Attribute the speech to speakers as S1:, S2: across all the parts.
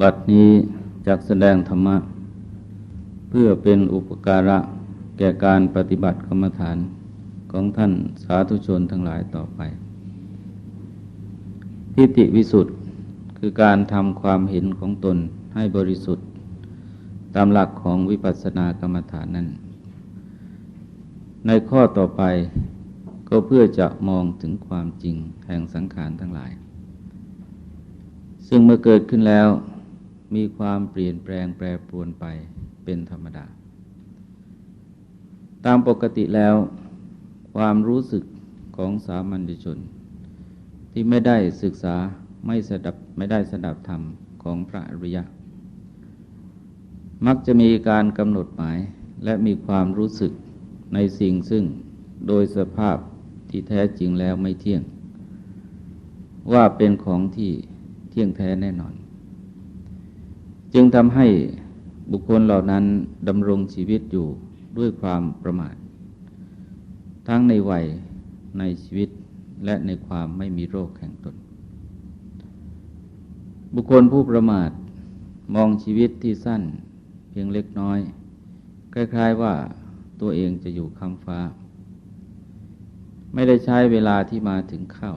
S1: บัดนี้จักแสดงธรรมะ เพื่อเป็นอุปการะแก่การปฏิบัติกรรมฐานของท่านสาธุชนทั้งหลายต่อไป ทิฏฐิวิสุทธ์คือการทำความเห็นของตนให้บริสุทธิ์ ตามหลักของวิปัสสนากรรมฐานนั้น ในข้อต่อไปก็เพื่อจะมองถึงความจริงแห่งสังขารทั้งหลาย ซึ่งเมื่อเกิดขึ้นแล้ว มีความเปลี่ยนแปลงแปรปรวนไปเป็นธรรมดา ตามปกติแล้ว ความรู้สึกของสามัญชน ที่ไม่ได้ศึกษาไม่สดับไม่ได้สดับธรรมของพระอริยะ มักจะมีการกำหนดหมายและมีความรู้สึกในสิ่งซึ่งโดยสภาพที่แท้จริงแล้วไม่เที่ยง ว่าเป็นของที่เที่ยงแท้แน่นอน จึงทำให้บุคคลเหล่านั้นดำรงชีวิตอยู่ด้วยความประมาท ทั้งในวัยในชีวิตและในความไม่มีโรคแห่งตน บุคคลผู้ประมาทมองชีวิตที่สั้นเพียงเล็กน้อย คล้ายๆว่าตัวเองจะอยู่คำฟ้า ไม่ได้ใช้เวลาที่มาถึงเข้า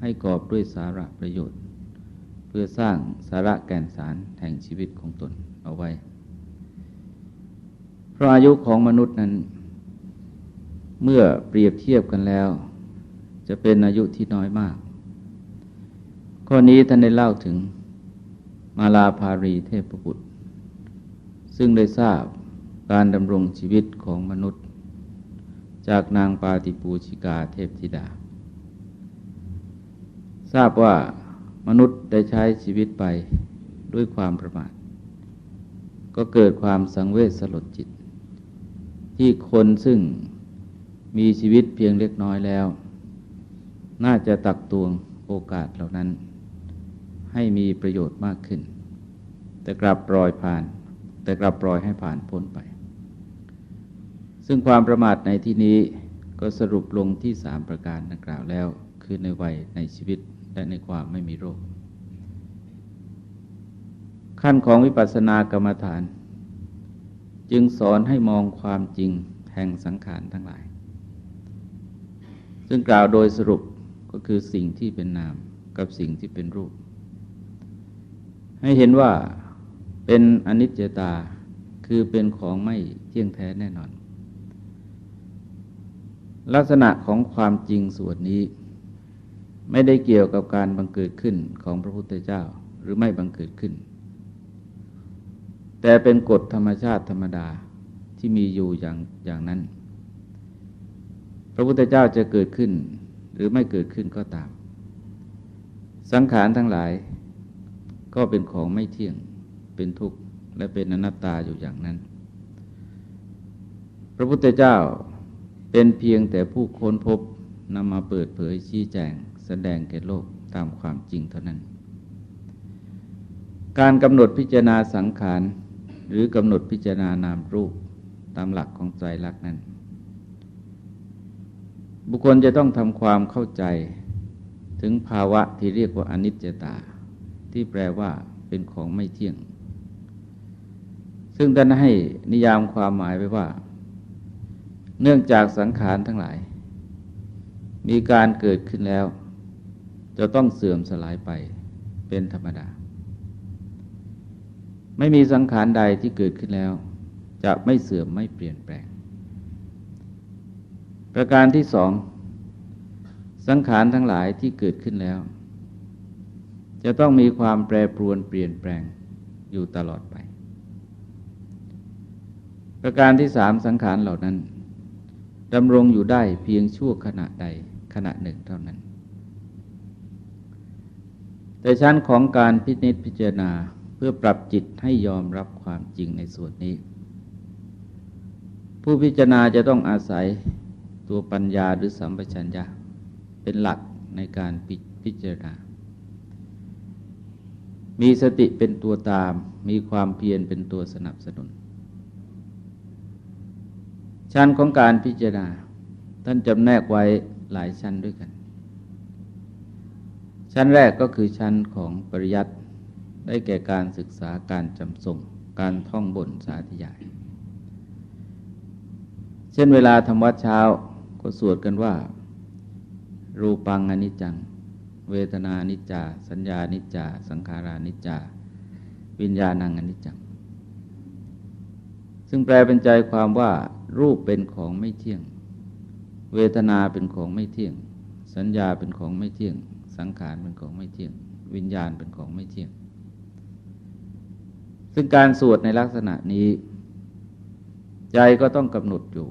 S1: ให้กอบด้วยสาระประโยชน์ พื่อสร้างสาระแก่นสารแห่งชีวิตของตนเอาไว้ เพราะอายุของมนุษย์นั้น เมื่อเปรียบเทียบกันแล้ว จะเป็นอายุที่น้อยมาก ข้อนี้ท่านได้เล่าถึงมาลาภารีเทพบุตร ซึ่งได้ทราบการดำรงชีวิตของมนุษย์ จากนางปาติปูชิกาเทพธิดา ทราบว่า มนุษย์ได้ใช้ชีวิตไปด้วยความประมาท ก็เกิดความสังเวชสลดจิต ที่คนซึ่งมีชีวิตเพียงเล็กน้อยแล้ว น่าจะตักตวงโอกาสเหล่านั้น ให้มีประโยชน์มากขึ้น แต่กลับปล่อยผ่าน แต่กลับปล่อยให้ผ่านพ้นไป ซึ่งความประมาทในที่นี้ก็สรุปลงที่สามประการดังกล่าวแล้ว คือในวัยในชีวิต และในความไม่มีโรค ขั้นของวิปัสสนากรรมฐาน จึงสอนให้มองความจริงแห่งสังขารทั้งหลาย ซึ่งกล่าวโดยสรุปก็คือสิ่งที่เป็นนามกับสิ่งที่เป็นรูป ให้เห็นว่าเป็นอนิจจตาคือเป็นของไม่เที่ยงแท้แน่นอน ลักษณะของความจริงส่วนนี้ ไม่ได้เกี่ยวกับการบังเกิดขึ้นของพระพุทธเจ้าหรือไม่บังเกิดขึ้น แต่เป็นกฎธรรมชาติธรรมดาที่มีอยู่อย่างอย่างนั้น พระพุทธเจ้าจะเกิดขึ้นหรือไม่เกิดขึ้นก็ตาม สังขารทั้งหลายก็เป็นของไม่เที่ยงเป็นทุกข์และเป็นอนัตตาอยู่อย่างนั้น พระพุทธเจ้าเป็นเพียงแต่ผู้ค้นพบนำมาเปิดเผยชี้แจง แสดงแก่โลกตามความจริงเท่านั้น การกำหนดพิจารณาสังขาร หรือกำหนดพิจารณานามรูปตามหลักของใจรักนั้น บุคคลจะต้องทำความเข้าใจถึงภาวะที่เรียกว่าอนิจจตา ที่แปลว่าเป็นของไม่เที่ยง ซึ่งท่านให้นิยามความหมายไว้ว่า เนื่องจากสังขารทั้งหลาย มีการเกิดขึ้นแล้ว จะต้องเสื่อมสลายไปเป็นธรรมดา ไม่มีสังขารใดที่เกิดขึ้นแล้ว จะไม่เสื่อมไม่เปลี่ยนแปลง ประการที่สอง สังขารทั้งหลายที่เกิดขึ้นแล้ว จะต้องมีความแปรปรวนเปลี่ยนแปลงอยู่ตลอดไป ประการที่สามสังขารเหล่านั้นดำรงอยู่ได้เพียงชั่วขณะใดขณะหนึ่งเท่านั้น แต่ชั้นของการพิจิตพิจารณาเพื่อปรับจิตให้ยอมรับความจริงในส่วนนี้ ผู้พิจารณาจะต้องอาศัยตัวปัญญาหรือสัมปชัญญะเป็นหลักในการพิจารณา มีสติเป็นตัวตาม มีความเพียรเป็นตัวสนับสนุน ชั้นของการพิจารณา ท่านจำแนกไว้หลายชั้นด้วยกัน ชั้นแรกก็คือชั้นของปริยัติได้แก่การศึกษาการจำส่งการท่องบนสาธยาย เช่นเวลาทำวัดเช้าก็สวดกันว่า รูปังอนิจจัง เวทนานิจจา สัญญานิจจา สังขารานิจจา วิญญาณังอนิจจัง ซึ่งแปลเป็นใจความว่ารูปเป็นของไม่เที่ยง เวทนาเป็นของไม่เที่ยง สัญญาเป็นของไม่เที่ยง สังขารเป็นของไม่เที่ยง วิญญาณเป็นของไม่เที่ยง ซึ่งการสวดในลักษณะนี้ ใจก็ต้องกำหนดอยู่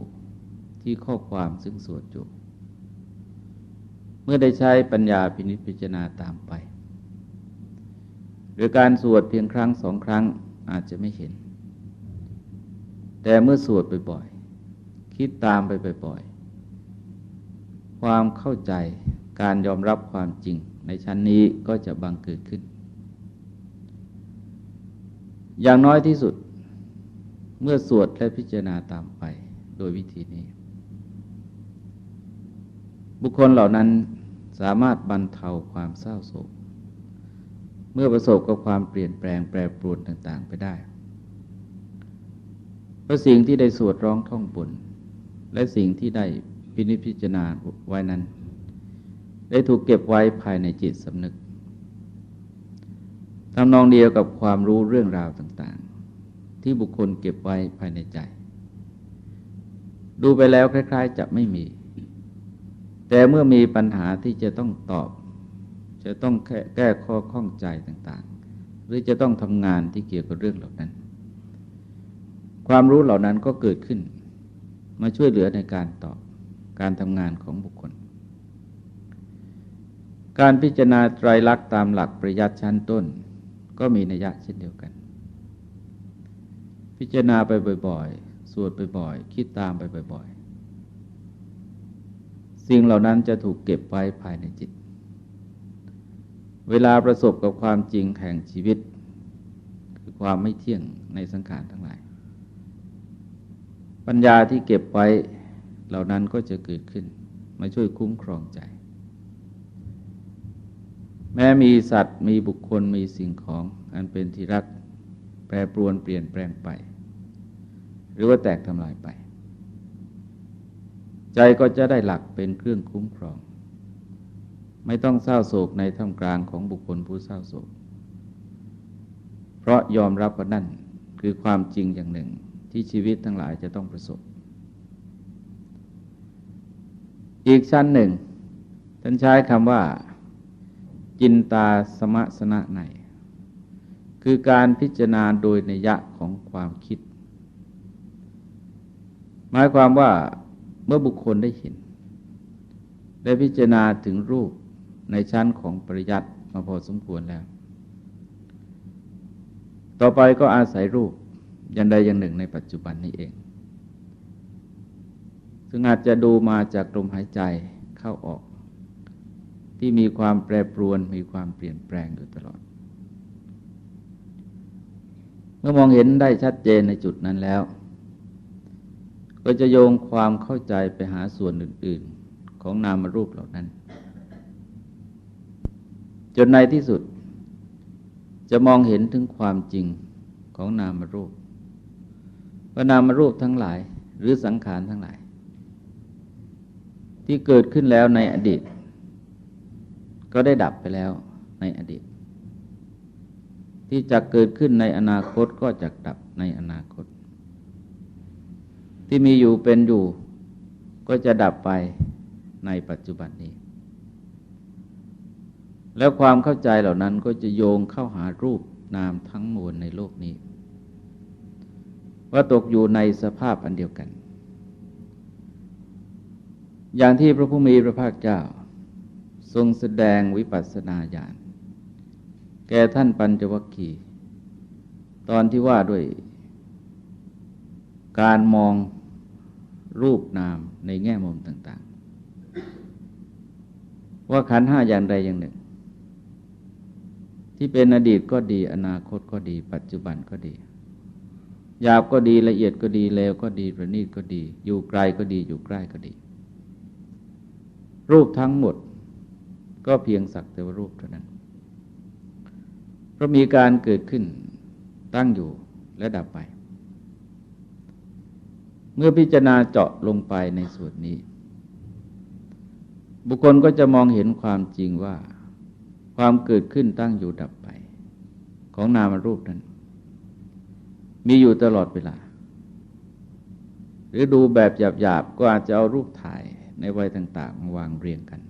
S1: ที่ข้อความซึ่งสวดอยู่ เมื่อได้ใช้ปัญญาพินิจพิจารณาตามไป โดยการสวดเพียงครั้งสองครั้งอาจจะไม่เห็น แต่เมื่อสวดบ่อยๆ คิดตามไปบ่อยๆ ความเข้าใจ การยอมรับความจริงในชั้นนี้ก็จะบังเกิดขึ้น อย่างน้อยที่สุดเมื่อสวดและพิจารณาตามไปโดยวิธีนี้ บุคคลเหล่านั้นสามารถบรรเทาความเศร้าโศก เมื่อประสบกับความเปลี่ยนแปลงแปรปรวนต่างๆไปได้เพราะสิ่งที่ได้สวดร้องท่องบนและสิ่งที่ได้พินิจพิจารณาไว้นั้น ได้ถูกเก็บไว้ภายในจิตสำนึกทำนองเดียวกับความรู้เรื่องราวต่างๆ ที่บุคคลเก็บไว้ภายในใจ ดูไปแล้วคล้าย ๆ จะไม่มี แต่เมื่อมีปัญหาที่จะต้องตอบ จะต้องแก้ข้อข้องใจต่างๆ หรือจะต้องทำงานที่เกี่ยวกับเรื่องเหล่านั้น ความรู้เหล่านั้นก็เกิดขึ้น มาช่วยเหลือในการตอบการทำงานของบุคคล การพิจารณาไตรลักษณ์ตามหลักประยัดชั้นต้น ก็มีนัยยะเช่นเดียวกัน พิจารณาไปบ่อยๆ สวดบ่อยๆ คิดตามไปบ่อยๆ สิ่งเหล่านั้นจะถูกเก็บไว้ภายในจิต เวลาประสบกับความจริงแห่งชีวิต คือความไม่เที่ยงในสังขารทั้งหลาย ปัญญาที่เก็บไว้เหล่านั้นก็จะเกิดขึ้น มาช่วยคุ้มครองใจ แม้มีสัตว์มีบุคคลมีสิ่งของอันเป็นที่รักแปรปรวนเปลี่ยนแปลงไป หรือว่าแตกทำลายไป ใจก็จะได้หลักเป็นเครื่องคุ้มครอง ไม่ต้องเศร้าโศกในท่ามกลางของบุคคลผู้เศร้าโศก เพราะยอมรับว่านั่นคือความจริงอย่างหนึ่งที่ชีวิตทั้งหลายจะต้องประสบ อีกชั้นหนึ่งท่านใช้คำว่า จินตาสมะสนะใน คือการพิจารณาโดยนิยะของความคิด หมายความว่าเมื่อบุคคลได้เห็น ได้พิจารณาถึงรูปในชั้นของปริยัติมาพอสมควรแล้ว ต่อไปก็อาศัยรูปอย่างใดอย่างหนึ่งในปัจจุบันนี้เอง ซึ่งอาจจะดูมาจากลมหายใจเข้าออก ที่มีความแปรปรวนมีความเปลี่ยนแปลงอยู่ตลอด เมื่อมองเห็นได้ชัดเจนในจุดนั้นแล้ว ก็จะโยงความเข้าใจไปหาส่วนอื่น ๆ ของนามรูปเหล่านั้น จนในที่สุด จะมองเห็นถึงความจริงของนามรูปว่านามรูปทั้งหลายหรือสังขารทั้งหลาย ที่เกิดขึ้นแล้วในอดีต ก็ได้ดับไปแล้วในอดีต ที่จะเกิดขึ้นในอนาคตก็จะดับในอนาคต ที่มีอยู่เป็นอยู่ ก็จะดับไปในปัจจุบันนี้ แล้วความเข้าใจเหล่านั้นก็จะโยงเข้าหารูปนามทั้งมวลในโลกนี้ ว่าตกอยู่ในสภาพอันเดียวกัน อย่างที่พระผู้มีพระภาคเจ้า ทรงแสดงวิปัสสนาญาณแก่ท่านปัญจวัคคีย์ตอนที่ว่าด้วยการมองรูปนามในแง่มุมต่าง ๆ ว่าขันห้าอย่างใดอย่างหนึ่ง ที่เป็นอดีตก็ดี อนาคตก็ดี ปัจจุบันก็ดีหยาบก็ดีละเอียดก็ดีเลวก็ดีประณีตก็ดี อยู่ไกลก็ดีอยู่ใกล้ก็ดี รูปทั้งหมด ก็เพียงสักแต่ว่ารูปเท่านั้น เพราะมีการเกิดขึ้นตั้งอยู่และดับไป เมื่อพิจารณาเจาะลงไปในส่วนนี้ บุคคลก็จะมองเห็นความจริงว่า ความเกิดขึ้นตั้งอยู่ดับไป ของนามรูปนั้น มีอยู่ตลอดเวลา หรือดูแบบหยาบๆก็อาจจะเอารูปถ่ายในวัยต่าง ๆ มาวางเรียงกัน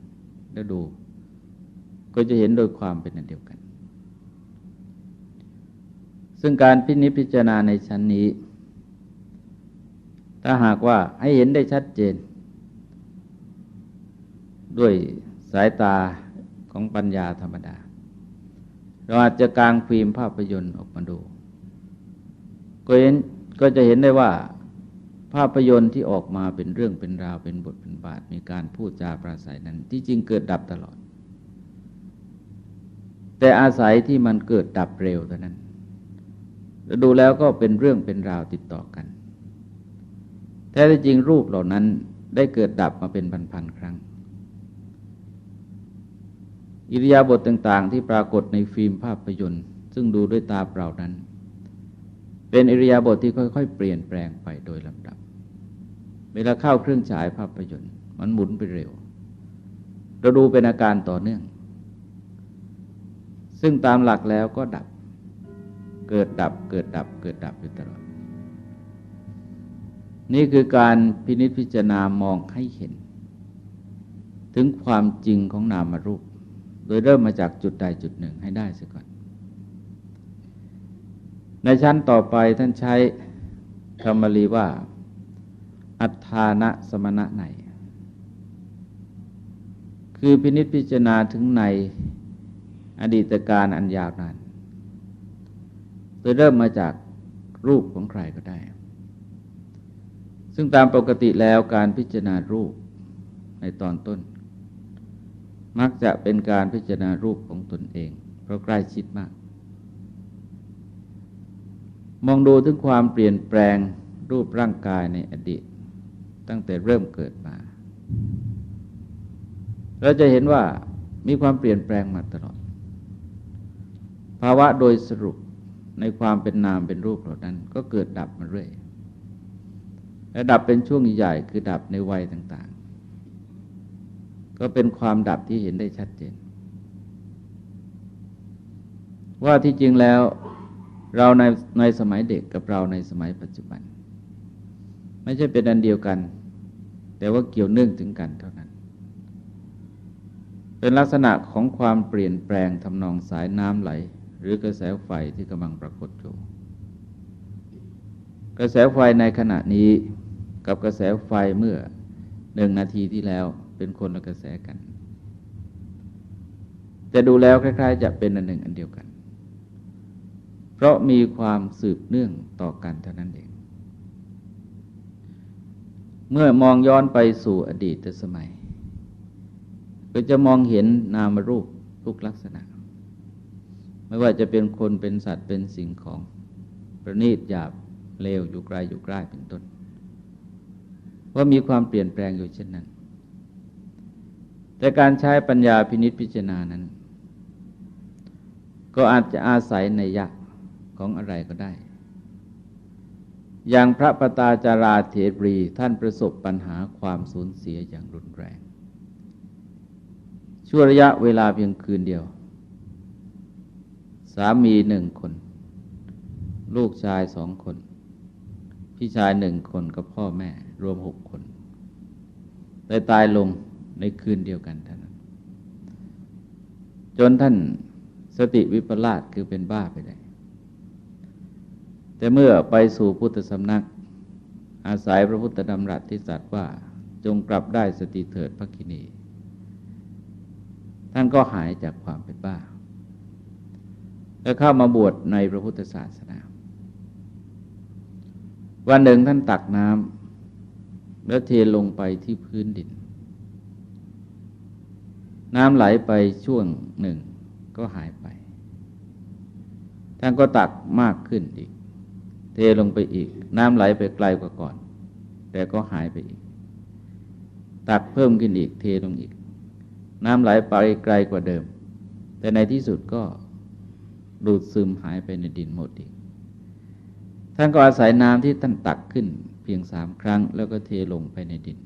S1: แล้วดู ก็จะเห็นโดยความเป็นอันเดียวกัน ซึ่งการพินิจพิจารณาในชั้นนี้ ถ้าหากว่าให้เห็นได้ชัดเจน ด้วยสายตาของปัญญาธรรมดา เราอาจจะกางฟิล์มภาพยนตร์ออกมาดู ก็เห็นก็จะเห็นได้ว่าภาพยนตร์ที่ออกมาเป็นเรื่องเป็นราวเป็นบทเป็นบาทมีการพูดจาปราศัยนั้น ที่จริงเกิดดับตลอด แต่อาศัยที่มันเกิดดับเร็วเท่านั้นแล้วดูแล้วก็เป็นเรื่องเป็นราวติดต่อกัน แท้จริงรูปเหล่านั้นได้เกิดดับมาเป็นพันๆครั้ง อิริยาบถต่างๆ ที่ปรากฏในฟิล์มภาพยนตร์ ซึ่งดูด้วยตาเปล่านั้น เป็นอิริยาบถที่ค่อยๆ เปลี่ยนแปลงไปโดยลำดับ เวลาเข้าเครื่องฉายภาพยนตร์ มันหมุนไปเร็ว เราดูเป็นอาการต่อเนื่อง ซึ่งตามหลักแล้วก็ดับ เกิดดับ เกิดดับ เกิดดับอยู่ตลอด นี่คือการพินิจพิจารณามองให้เห็น ถึงความจริงของนามรูป โดยเริ่มมาจากจุดใดจุดหนึ่งให้ได้เสียก่อน ในชั้นต่อไปท่านใช้คำบาลีว่า อัฏฐานะสมณะในคือพินิจพิจารณาถึงใน อดีตการอันยาวนานโดยเริ่มมาจากรูปของใครก็ได้ ซึ่งตามปกติแล้วการพิจารณารูปในตอนต้น มักจะเป็นการพิจารณารูปของตนเอง เพราะใกล้ชิดมาก มองดูถึงความเปลี่ยนแปลงรูปร่างกายในอดีต ตั้งแต่เริ่มเกิดมา เราจะเห็นว่ามีความเปลี่ยนแปลงมาตลอด ภาวะโดยสรุปในความเป็นนามเป็นรูปเหล่านั้น ก็เกิดดับมาเรื่อย และดับเป็นช่วงใหญ่คือดับในวัยต่างๆ ก็เป็นความดับที่เห็นได้ชัดเจน ว่าที่จริงแล้วเราในในสมัยเด็กกับเราในสมัยปัจจุบัน ไม่ใช่เป็นอันเดียวกัน แต่ว่าเกี่ยวเนื่องถึงกันเท่านั้น เป็นลักษณะของความเปลี่ยนแปลงทำนองสายน้ำไหล หรือกระแสไฟที่กำลังปรากฏอยู่กระแสไฟในขณะนี้กับกระแสไฟเมื่อหนึ่งนาทีที่แล้วเป็นคนละกระแสกัน แต่ดูแล้วคล้ายๆ จะเป็นอันหนึ่งอันเดียวกัน เพราะมีความสืบเนื่องต่อกันเท่านั้นเอง เมื่อมองย้อนไปสู่อดีตสมัย ก็จะมองเห็นนามรูปทุกลักษณะ ไม่ว่าจะเป็นคนเป็นสัตว์เป็นสิ่งของประณีตหยาบเลวอยู่ไกลอยู่ใกล้เป็นต้น ว่ามีความเปลี่ยนแปลงอยู่เช่นนั้น แต่การใช้ปัญญาพินิษพิจารณานั้น ก็อาจจะอาศัยในยักษ์ของอะไรก็ได้ อย่างพระปตาจาราเถรีท่านประสบปัญหาความสูญเสียอย่างรุนแรง ชั่วระยะเวลาเพียงคืนเดียว สามีหนึ่งคน ลูกชายสองคน พี่ชายหนึ่งคนกับพ่อแม่ รวมหกคนได้ตายลงในคืนเดียวกันเท่านั้น จนท่านสติวิปลาสคือเป็นบ้าไปได้ แต่เมื่อไปสู่พุทธสำนัก อาศัยพระพุทธดำรัสที่สัตว์ว่าจงกลับได้สติเถิดพระคินี ท่านก็หายจากความเป็นบ้า แล้วเข้ามาบวชในพระพุทธศาสนา วันหนึ่งท่านตักน้ำแล้วเทลงไปที่พื้นดิน น้ำไหลไปช่วงหนึ่งก็หายไป ท่านก็ตักมากขึ้นอีก เทลงไปอีก น้ำไหลไปไกลกว่าก่อน แต่ก็หายไปอีก ตักเพิ่มขึ้นอีก เทลงอีก น้ำไหลไปไกลกว่าเดิม แต่ในที่สุดก็ ดูดซึมหายไปในดินหมดอีก ท่านก็อาศัยน้ำที่ท่านตักขึ้น เพียงสามครั้ง แล้วก็เทลงไปในดิน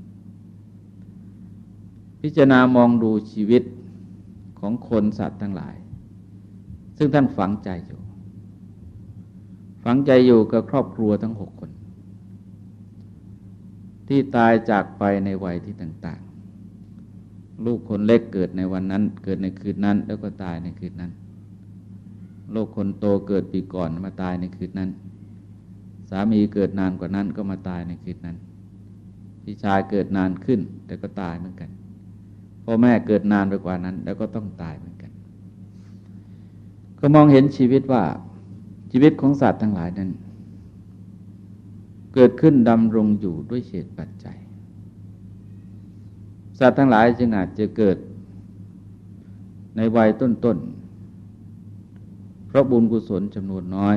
S1: พิจารณามองดูชีวิตของคนสัตว์ทั้งหลาย ซึ่งท่านฝังใจอยู่ ฝังใจอยู่กับครอบครัวทั้งหกคน ที่ตายจากไปในวัยที่ต่าง ๆ ลูกคนเล็กเกิดในวันนั้น เกิดในคืนนั้น แล้วก็ตายในคืนนั้น ลูกคนโตเกิดปีก่อนมาตายในคืนนั้น สามีเกิดนานกว่านั้นก็มาตายในคืนนั้น พี่ชายเกิดนานขึ้น แต่ก็ตายเหมือนกัน พ่อแม่เกิดนานไปกว่านั้น แล้วก็ต้องตายเหมือนกัน ก็มองเห็นชีวิตว่าชีวิตของสัตว์ทั้งหลายนั้น เกิดขึ้นดำรงอยู่ด้วยเหตุปัจจัย สัตว์ทั้งหลายจึงอาจจะเกิดในวัยต้นๆ ราะบุญกุศลจำนวนน้อย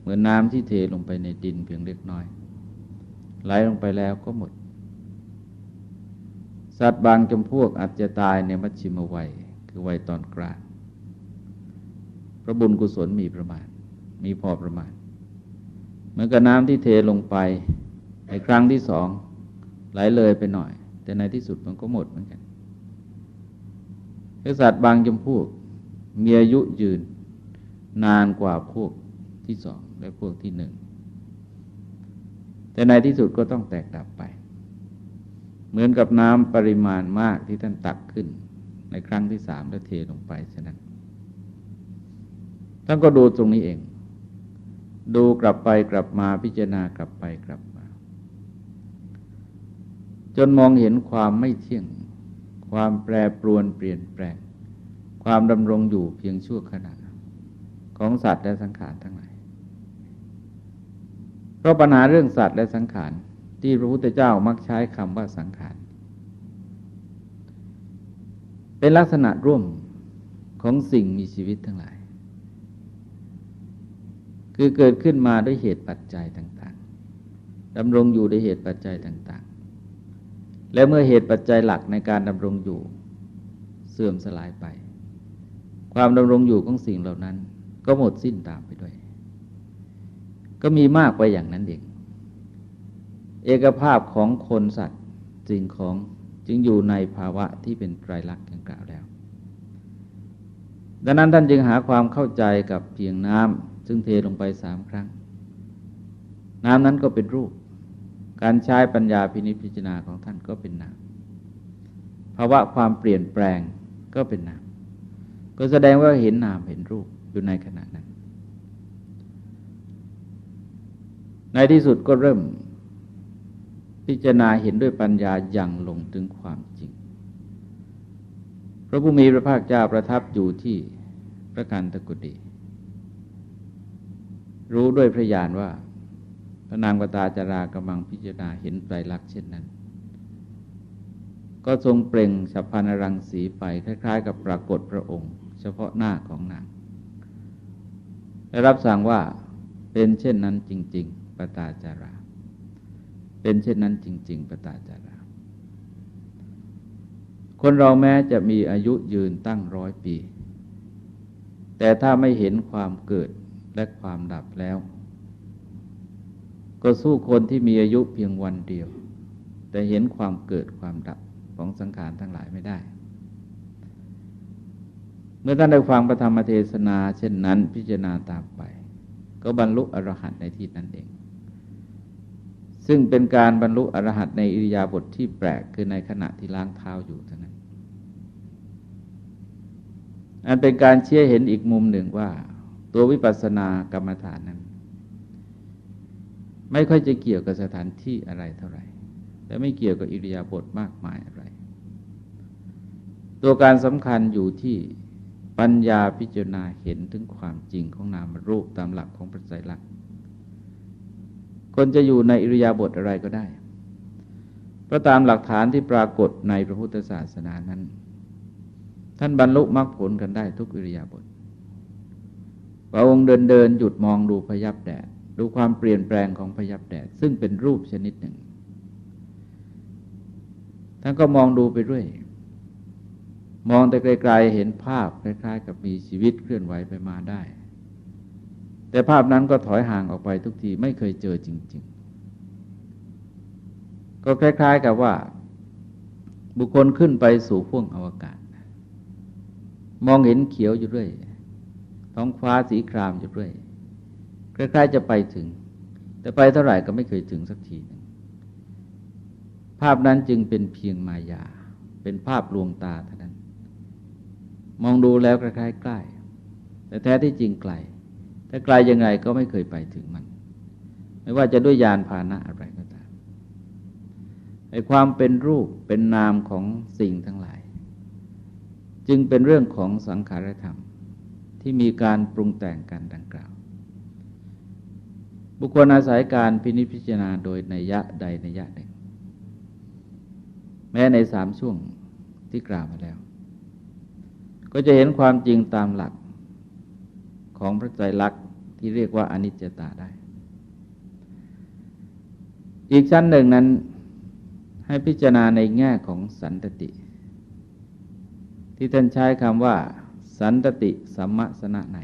S1: เหมือนน้ำที่เทลงไปในดินเพียงเล็กน้อย ไหลลงไปแล้วก็หมด สัตว์บางจำพวกอาจจะตายในมัชชิมวัย คือวัยตอนกลางพระบุญกุศลมีประมาณ มีพอประมาณ เหมือนกับน้ำที่เทลงไปในครั้งที่สองไหลเลยไปหน่อย แต่ในที่สุดมันก็หมดเหมือนกันสัตว์บางจำพวกมีอายุยืน นานกว่าพวกที่สองและพวกที่หนึ่ง แต่ในที่สุดก็ต้องแตกดับไป เหมือนกับน้ำปริมาณมากที่ท่านตักขึ้น ในครั้งที่สามแล้วเทลงไปฉะนั้นท่านก็ดูตรงนี้เอง ดูกลับไปกลับมาพิจารณากลับไปกลับมา จนมองเห็นความไม่เที่ยง ความแปรปรวนเปลี่ยนแปลง ความดำรงอยู่เพียงชั่วขณะ ของสัตว์และสังขารทั้งหลายเพราะปัญหาเรื่องสัตว์และสังขารที่พระพุทธเจ้ามักใช้คำว่าสังขาร เป็นลักษณะร่วมของสิ่งมีชีวิตทั้งหลาย คือเกิดขึ้นมาด้วยเหตุปัจจัยต่างๆดำรงอยู่ด้วยเหตุปัจจัยต่างๆ และเมื่อเหตุปัจจัยหลักในการดำรงอยู่ เสื่อมสลายไป ความดำรงอยู่ของสิ่งเหล่านั้น ก็หมดสิ้นตามไปด้วย ก็มีมากไปอย่างนั้นเองเอกภาพของคนสัตว์สิ่งของจึงอยู่ในภาวะที่เป็นไตรลักษณ์อย่างกล่าวแล้ว ดังนั้นท่านจึงหาความเข้าใจกับเพียงน้ำซึ่งเทลงไปสามครั้ง น้ำนั้นก็เป็นรูป การใช้ปัญญาพินิจพิจารณาของท่านก็เป็นนามภาวะความเปลี่ยนแปลงก็เป็นนามก็แสดงว่าเห็นนามเห็นรูป อยู่ในขณะนั้น ในที่สุดก็เริ่ม พิจารณาเห็นด้วยปัญญาอย่างลงถึงความจริง พระผู้มีพระภาคเจ้าประทับอยู่ที่พระกันตกุฎีรู้ด้วยพระญาณว่า พระนางกตาจารากำลังพิจารณาเห็นไตรลักษณ์เช่นนั้น ก็ทรงเปล่งฉับพันรังสีไปคล้าย ๆ กับปรากฏพระองค์ เฉพาะหน้าของนาง ได้รับสั่งว่าเป็นเช่นนั้นจริง ๆ ปตาจารา เป็นเช่นนั้นจริง ๆ ปตาจารา คนเราแม้จะมีอายุยืนตั้งร้อยปี แต่ถ้าไม่เห็นความเกิดและความดับแล้ว ก็สู้คนที่มีอายุเพียงวันเดียว แต่เห็นความเกิดความดับของสังขารทั้งหลายไม่ได้ เมื่อท่านได้ฟังพระธรรมเทศนา เช่นนั้นพิจารณาตามไป ก็บรรลุอรหันต์ในที่นั้นเอง ซึ่งเป็นการบรรลุอรหันต์ในอิริยาบถทที่แปลกคือในขณะที่ล้างเท้าอยู่เท่านั้นอันเป็นการเชี่ยเห็นอีกมุมหนึ่งว่า ตัววิปัสสนากรรมฐานนั้น ไม่ค่อยจะเกี่ยวกับสถานที่อะไรเท่าไหร่และไม่เกี่ยวกับอิริยาบถมากมายอะไร ตัวการสำคัญอยู่ที่ ปัญญาพิจารณาเห็นถึงความจริงของนามรูปตามหลักของพระไตรลักษณ์คนจะอยู่ในอิริยาบถอะไรก็ได้เพราะตามหลักฐานที่ปรากฏในพระพุทธศาสนานั้นท่านบรรลุมรรคผลกันได้ทุกอิริยาบถพระองค์เดินเดินหยุดมองดูพยับแดด ดูความเปลี่ยนแปลงของพยับแดด ซึ่งเป็นรูปชนิดหนึ่ง ท่านก็มองดูไปด้วย มองแต่ไกลๆเห็นภาพคล้ายๆ กับมีชีวิตเคลื่อนไหวไปมาได้ แต่ภาพนั้นก็ถอยห่างออกไปทุกทีไม่เคยเจอจริง ๆ ก็คล้าย ๆ กับว่า บุคคลขึ้นไปสู่พ่วงอวกาศ มองเห็นเขียวอยู่เรื่อยท้องฟ้าสีครามอยู่เรื่อยคล้ายๆจะไปถึง แต่ไปเท่าไหร่ก็ไม่เคยถึงสักทีนึงภาพนั้นจึงเป็นเพียงมายา เป็นภาพลวงตาเท่านั้น มองดูแล้วคล้ายๆใกล้ แต่แท้ที่จริงไกล แต่ไกลยังไงก็ไม่เคยไปถึงมัน ไม่ว่าจะด้วยยานพาหนะอะไรก็ตามไอ้ความเป็นรูปเป็นนามของสิ่งทั้งหลาย จึงเป็นเรื่องของสังขารธรรม ที่มีการปรุงแต่งกันดังกล่าว บุคคลอาศัยการพินิจพิจารณาโดยนัยะใดนัยยะหนึ่ง แม้ในสามช่วงที่กล่าวมาแล้ว ก็จะเห็นความจริงตามหลักของพระไตรลักษณ์ที่เรียกว่าอนิจจตาได้ อีกชั้นหนึ่งนั้นให้พิจารณาในแง่ของสันตติ ที่ท่านใช้คำว่า สันตติสัมมสนะใน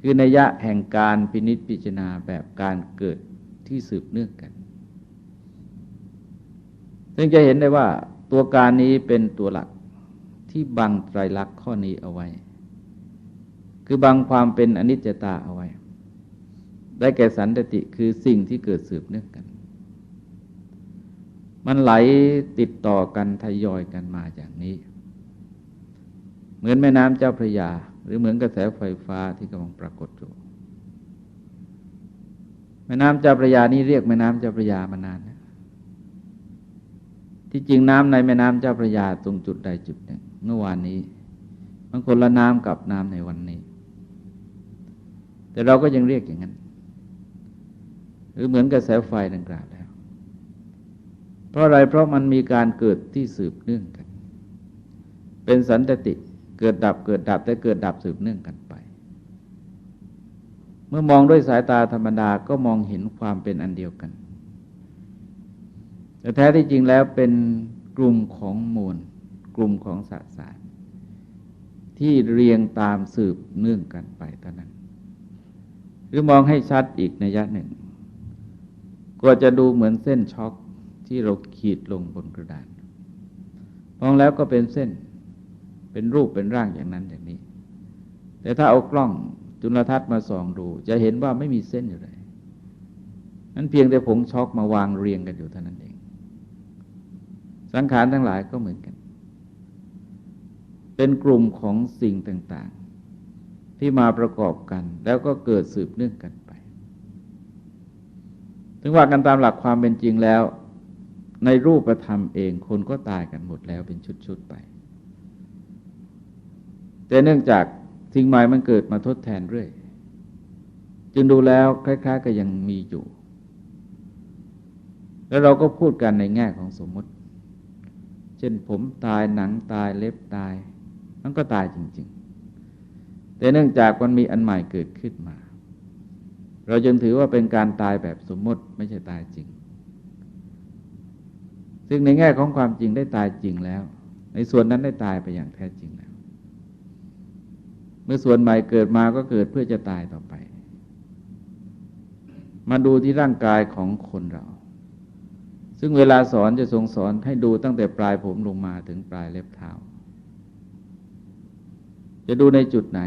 S1: คือนัยยะแห่งการพินิจพิจารณาแบบการเกิดที่สืบเนื่องกัน ซึ่งจะเห็นได้ว่าตัวการนี้เป็นตัวหลัก ที่บังไตรลักษณ์ข้อนี้เอาไว้ คือบังความเป็นอนิจจตาเอาไว้ ได้แก่สันติคือสิ่งที่เกิดสืบเนื่องกัน มันไหลติดต่อกันทยอยกันมาอย่างนี้ เหมือนแม่น้ำเจ้าพระยา หรือเหมือนกระแสไฟฟ้าที่กำลังปรากฏอยู่แม่น้ำเจ้าพระยานี่เรียกแม่น้ำเจ้าพระยามานานนะที่จริงน้ำในแม่น้ำเจ้าพระยาตรงจุดใดจุดหนึ่ง เมื่อวานนี้ มันคนละน้ำกับน้ำในวันนี้ แต่เราก็ยังเรียกอย่างนั้น หรือเหมือนกระแสไฟดังกล่าวแล้ว เพราะอะไรเพราะมันมีการเกิดที่สืบเนื่องกัน เป็นสันตติเกิดดับเกิดดับแต่เกิดดับสืบเนื่องกันไป เมื่อมองด้วยสายตาธรรมดาก็มองเห็นความเป็นอันเดียวกันแต่แท้ที่จริงแล้วเป็นกลุ่มของมูล ลุ่มของสสาร ที่เรียงตามสืบเนื่องกันไปเท่านั้น หรือมองให้ชัดอีกในยะหนึ่ง ก็จะดูเหมือนเส้นช็อกที่เราขีดลงบนกระดาน มองแล้วก็เป็นเส้นเป็นรูปเป็นร่างอย่างนั้นอย่างนี้ แต่ถ้าเอากล้องจุลทรรศน์มาส่องดู จะเห็นว่าไม่มีเส้นอยู่เลยนั้นเพียงแต่ผงช็อกมาวางเรียงกันอยู่เท่านั้นเอง สังขารทั้งหลายก็เหมือนกัน เป็นกลุ่มของสิ่งต่างๆ ที่มาประกอบกัน แล้วก็เกิดสืบเนื่องกันไป ถึงว่ากันตามหลักความเป็นจริงแล้ว ในรูปธรรมเองคนก็ตายกันหมดแล้วเป็นชุดๆไป แต่เนื่องจากสิ่งใหม่มันเกิดมาทดแทนเรื่อย จึงดูแล้วคล้ายๆก็ยังมีอยู่ แล้วเราก็พูดกันในแง่ของสมมติ เช่นผมตายหนังตายเล็บตาย มันก็ตายจริง ๆ แต่เนื่องจากมันมีอันใหม่เกิดขึ้นมา เราจึงถือว่าเป็นการตายแบบสมมติไม่ใช่ตายจริง ซึ่งในแง่ของความจริงได้ตายจริงแล้ว ในส่วนนั้นได้ตายไปอย่างแท้จริงแล้ว เมื่อส่วนใหม่เกิดมาก็เกิดเพื่อจะตายต่อไป มาดูที่ร่างกายของคนเราซึ่งเวลาสอนจะทรงสอนให้ดูตั้งแต่ปลายผมลงมาถึงปลายเล็บเท้า จะดูในจุดไหน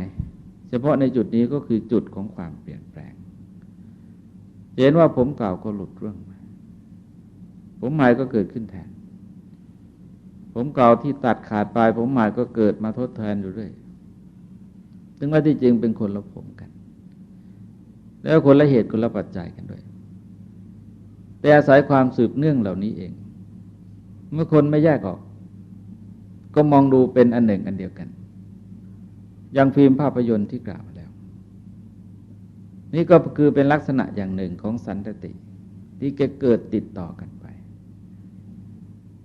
S1: เฉพาะในจุดนี้ก็คือจุดของความเปลี่ยนแปลง เห็นว่าผมเก่าก็หลุดร่วงผมใหม่ก็เกิดขึ้นแทน ผมเก่าที่ตัดขาดไป ผมใหม่ก็เกิดมาทดแทนอยู่เรื่อยถึงว่าที่จริงเป็นคนละผมกัน แล้วคนละเหตุคนละปัจจัยกันด้วย แต่อาศัยความสืบเนื่องเหล่านี้เอง เมื่อคนไม่แยกออก ก็มองดูเป็นอันหนึ่งอันเดียวกัน อย่างฟิล์มภาพยนตร์ที่กล่าวแล้ว นี่ก็คือเป็นลักษณะอย่างหนึ่งของสันตติที่เกิดติดต่อกันไป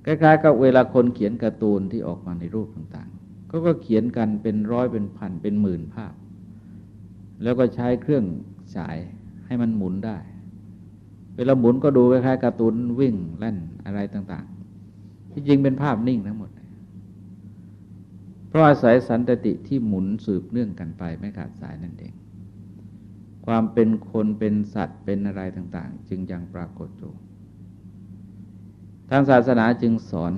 S1: คล้ายๆกับเวลาคนเขียนการ์ตูนที่ออกมาในรูปต่างๆก็เขียนกันเป็นร้อยเป็นพันเป็นหมื่นภาพ แล้วก็ใช้เครื่องฉายให้มันหมุนได้ เวลาหมุนก็ดูคล้ายๆการ์ตูนวิ่งเล่นอะไรต่างๆ ที่จริงเป็นภาพนิ่งทั้งหมด เพราะอาศัยสันตติที่หมุนสืบเนื่องกันไปไม่ขาดสายนั่นเอง ความเป็นคนเป็นสัตว์เป็นอะไรต่าง ๆ จึงยังปรากฏอยู่ทางศาสนาจึงสอน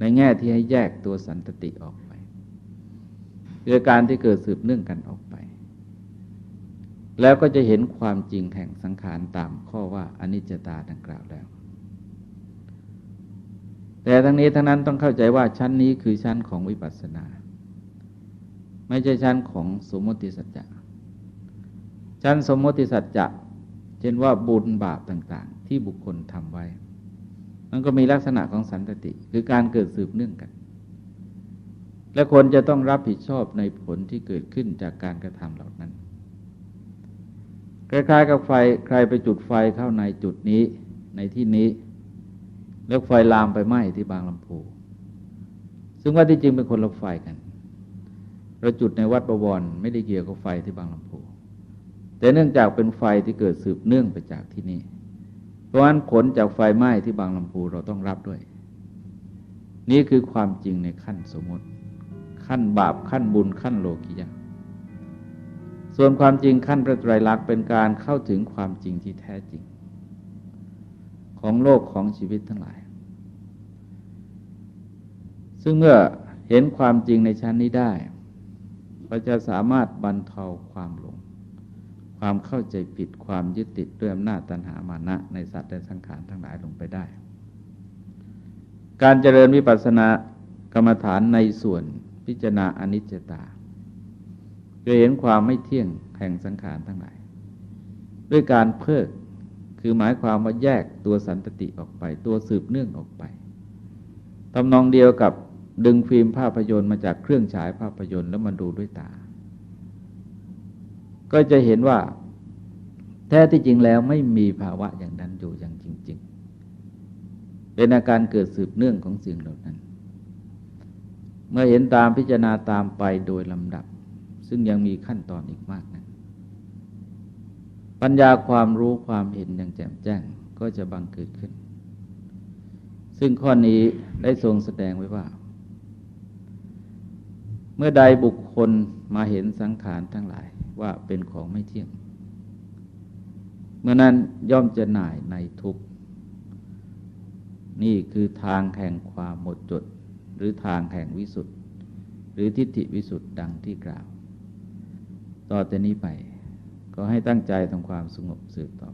S1: ในแง่ที่ให้แยกตัวสันตติออกไปคือการที่เกิดสืบเนื่องกันออกไป แล้วก็จะเห็นความจริงแห่งสังขารตามข้อว่าอนิจจตาดังกล่าวแล้ว แต่ทั้งนี้ทั้งนั้นต้องเข้าใจว่าชั้นนี้คือชั้นของวิปัสสนา ไม่ใช่ชั้นของสมมติสัจจะชั้นสมมติสัจจะเช่นว่าบุญบาปต่าง ๆ ที่บุคคลทำไว้ มันก็มีลักษณะของสันตติ คือการเกิดสืบเนื่องกัน และคนจะต้องรับผิดชอบในผลที่เกิดขึ้นจากการกระทำเหล่านั้นคล้ายๆกับไฟใครไปจุดไฟเข้าในจุดนี้ในที่นี้ แล้วไฟลามไปไหม้ที่บางลำพู ซึ่งว่าที่จริงเป็นคนละไฟกัน เราจุดในวัดประวรไม่ได้เกี่ยวกับไฟที่บางลำพูแต่เนื่องจากเป็นไฟที่เกิดสืบเนื่องไปจากที่นี่ เพราะฉะนั้นผลจากไฟไหม้ที่บางลำพูเราต้องรับด้วย นี่คือความจริงในขั้นสมมติ ขั้นบาปขั้นบุญขั้นโลกิยะส่วนความจริงขั้นพระไตรลักษณ์เป็นการเข้าถึงความจริงที่แท้จริง ของโลกของชีวิตทั้งหลาย ซึ่งเมื่อเห็นความจริงในชั้นนี้ได้ก็จะสามารถบรรเทาความหลง ความเข้าใจผิดความยึดติดด้วยอำนาจตัณหามานะ ในสัตว์และสังขารทั้งหลายลงไปได้ การเจริญวิปัสสนากรรมฐานในส่วนพิจารณาอนิจจตาจะเห็นความไม่เที่ยงแห่งสังขารทั้งหลาย ด้วยการเพิก คือหมายความว่าแยกตัวสันตติออกไป ตัวสืบเนื่องออกไปทำนองเดียวกับดึงฟิล์มภาพยนตร์มาจากเครื่องฉายภาพยนตร์แล้วมาดูด้วยตา ก็จะเห็นว่า แท้ที่จริงแล้วไม่มีภาวะอย่างนั้นอยู่อย่างจริง ๆ เป็นอาการเกิดสืบเนื่องของสิ่งเหล่านั้น เมื่อเห็นตามพิจารณาตามไปโดยลำดับ ซึ่งยังมีขั้นตอนอีกมากนะ ปัญญาความรู้ความเห็นอย่างแจ่มแจ้งก็จะบังเกิดขึ้น ซึ่งข้อนี้ได้ทรงแสดงไว้ว่า เมื่อใดบุคคลมาเห็นสังขารทั้งหลายว่าเป็นของไม่เที่ยง เมื่อนั้นย่อมจะหน่ายในทุกนี่คือทางแห่งความหมดจด หรือทางแห่งวิสุทธ์หรือทิฏฐิวิสุทธ์ดังที่กล่าว ต่อจากนี้ไป ก็ให้ตั้งใจทำความสงบสืบต่อ